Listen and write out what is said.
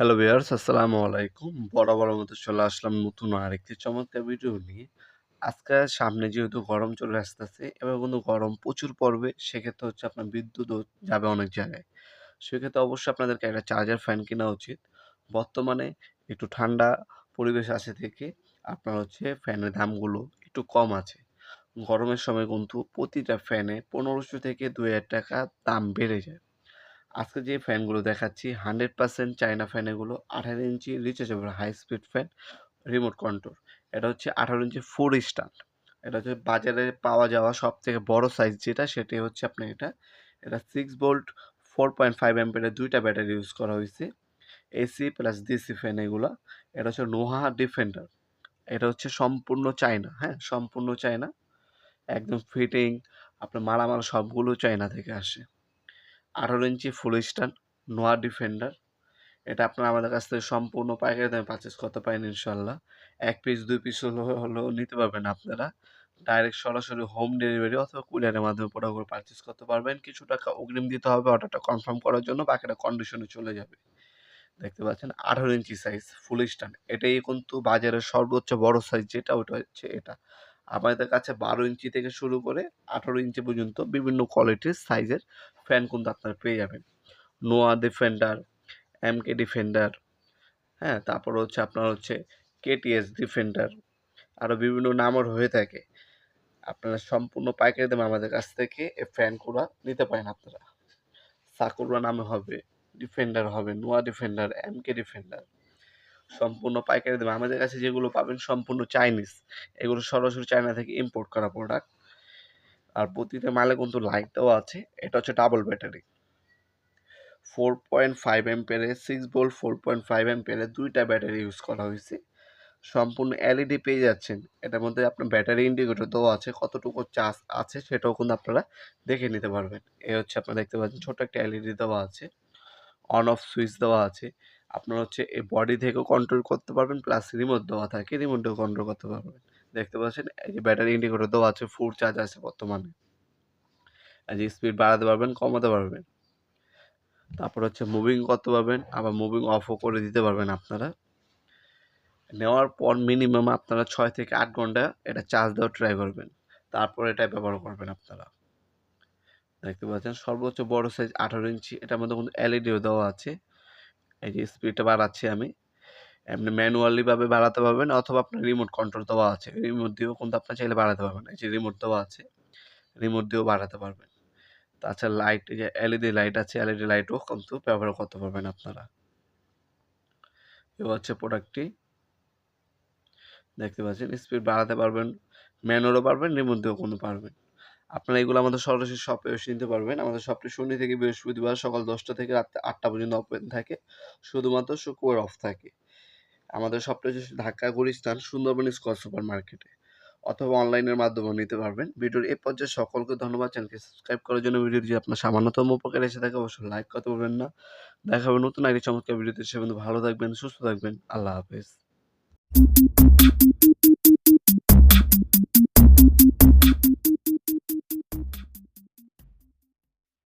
Hello viewers আসসালামু আলাইকুম। বড় বড় মতো চলে আসলাম নতুন আরেকটি চমৎকার ভিডিও নিয়ে। আজকে সামনে যেহেতু গরম চলে আসতেছে, এবার কিন্তু গরম প্রচুর পড়বে, সেক্ষেত্রে হচ্ছে আপনার বিদ্যুৎও যাবে অনেক জায়গায়। সেক্ষেত্রে অবশ্যই আপনাদেরকে একটা চার্জার ফ্যান কেনা উচিত। বর্তমানে একটু ঠান্ডা পরিবেশ আছে থেকে আপনার হচ্ছে ফ্যানের দামগুলো একটু কম আছে। গরমের সময় কিন্তু প্রতিটা ফ্যানে পনেরোশো থেকে দু হাজার টাকা দাম বেড়ে যায়। আজকে যে ফ্যানগুলো দেখাচ্ছি, হান্ড্রেড পার্সেন্ট চায়না ফ্যান এগুলো, আঠারো inch rechargeable high speed fan remote control এটা হচ্ছে আঠারো ইঞ্চি ফোর স্টার এটা হচ্ছে বাজারে পাওয়া যাওয়া সব থেকে বড় সাইজ যেটা সেটি হচ্ছে আপনার এটা। এটা six volt four point five ampere দুইটা ব্যাটারি ইউজ করা হয়েছে। এসি প্লাস ডিসি ফ্যান এগুলো। এটা হচ্ছে নোহা ডিফেন্ডার এটা হচ্ছে সম্পূর্ণ চায়না হ্যাঁ সম্পূর্ণ চায়না। একদম ফিটিং আপনার মালামাল সবগুলো চায়না থেকে আসে। আঠারো ইঞ্চি ফুল স্ট্যান্ড নোয়া ডিফেন্ডার এটা আপনারা আমাদের কাছ থেকে সম্পূর্ণ পাইকারি দামে পারচেস করতে পারেন ইনশাল্লাহ এক পিস দুই পিস হলেও নিতে পারবেন আপনারা। ডাইরেক্ট সরাসরি হোম ডেলিভারি অথবা কুরিয়ারের মাধ্যমে প্রোডাক্টগুলো পারচেস করতে পারবেন। কিছু টাকা অগ্রিম দিতে হবে অর্ডারটা কনফার্ম করার জন্য বাকিটা কন্ডিশনে চলে যাবে। দেখতে পাচ্ছেন, আঠারো ইঞ্চি সাইজ ফুল স্ট্যান্ড এটাই কিন্তু বাজারের সর্বোচ্চ বড় সাইজ যেটা ওটা হচ্ছে এটা। আমাদের কাছে বারো ইঞ্চি থেকে শুরু করে আঠারো ইঞ্চি পর্যন্ত বিভিন্ন কোয়ালিটির সাইজের ফ্যান কিন্তু আপনারা পেয়ে যাবেন। Noah defender M K defender হ্যাঁ তারপর হচ্ছে আপনার হচ্ছে কেটিএস ডিফেন্ডার আরও বিভিন্ন নামর হয়ে থাকে। আপনারা সম্পূর্ণ পাইকারি দামে আমাদের কাছ থেকে এই ফ্যানগুলো নিতে পারেন আপনারা। সাকুরা নামে হবে ডিফেন্ডার হবে Noah defender M K defender সম্পূর্ণ পাইকারি দামে। আমাদের কাছে যেগুলো পাবেন সম্পূর্ণ চাইনিজ এগুলো সরাসরি চায়না থেকে ইম্পোর্ট করা প্রোডাক্ট আর প্রতিটা মালে কিন্তু লাইট দেওয়া আছে। এটা হচ্ছে double battery four point five ampere six volt four point five ampere দুইটা ব্যাটারি ইউজ করা হয়েছে। সম্পূর্ণ এলইডি পেয়ে যাচ্ছেন। এটার মধ্যে আপনার ব্যাটারি ইন্ডিকেটর দেওয়া আছে। কতটুকু চার্জ আছে সেটাও কিন্তু আপনারা দেখে নিতে পারবেন। এ হচ্ছে আপনারা দেখতে পাচ্ছেন ছোট একটা এলইডি দেওয়া আছে। অন অফ সুইচ দেওয়া আছে। আপনার হচ্ছে এই বডি থেকেও কন্ট্রোল করতে পারবেন প্লাস রিমোট দেওয়া থাকে রিমোটেও কন্ট্রোল করতে পারবেন। দেখতে পাচ্ছেন, এই যে ব্যাটারি ইন্ডিকেটর দেওয়া আছে ফুল চার্জ আছে বর্তমানে। এই যে স্পিড বাড়াতে পারবেন, কমাতে পারবেন। তারপর হচ্ছে মুভিং করতে পারবেন, আবার মুভিং অফও করে দিতে পারবেন আপনারা। নেওয়ার পর মিনিমাম আপনারা ছয় থেকে আট ঘণ্টা এটা চার্জ দেওয়া ট্রাই করবেন। তারপর এটা ব্যবহার করবেন আপনারা। দেখতে পাচ্ছেন, সর্বোচ্চ বড় সাইজ আঠারো ইঞ্চি এটার মধ্যে কিন্তু এলইডিও দেওয়া আছে। এই যে স্পিডটা বাড়াচ্ছি আমি। এমনি ম্যানুয়ালিভাবে বাড়াতে পারবেন অথবা আপনার রিমোট কন্ট্রোল দেওয়া আছে। রিমোট দিয়েও কিন্তু আপনার চাইলে বাড়াতে পারবেন। এই যে রিমোট দেওয়া আছে রিমোট দিয়েও বাড়াতে পারবেন। তাছাড়া লাইট যে এলইডি লাইট আছে এলইডি লাইটও কিন্তু ব্যবহার করতে পারবেন আপনারা। এ হচ্ছে প্রোডাক্টটি দেখতে পাচ্ছেন স্পিড বাড়াতে পারবেন ম্যানুয়ালও পারবেন রিমোট দিয়েও কোনো পারবেন। আপনারা এগুলো আমাদের সরাসরি শপে এসে নিতে পারবেন। আমাদের শপটি শনি থেকে বৃহস্পতিবার সকাল দশটা থেকে রাত আটটা পর্যন্ত ওপেন থাকে। শুধুমাত্র শুক্রবার অফ থাকে। আমাদের শপটা হচ্ছে ঢাকা গুলিস্তান, সুন্দরবন স্কোয়ার সুপার মার্কেটে অথবা অনলাইনের মাধ্যমেও নিতে পারবেন। ভিডিওর এই পর্যায়ে সকলকে ধন্যবাদ। চ্যানেলকে সাবস্ক্রাইব করার জন্য ভিডিও যদি আপনার সামান্যতম উপকার এসে থাকে, অবশ্যই লাইক করতে পারবেন না। দেখা হবে নতুন একটি চমৎকার ভিডিওতে। সে ভালো থাকবেন, সুস্থ থাকবেন। আল্লাহ হাফেজ।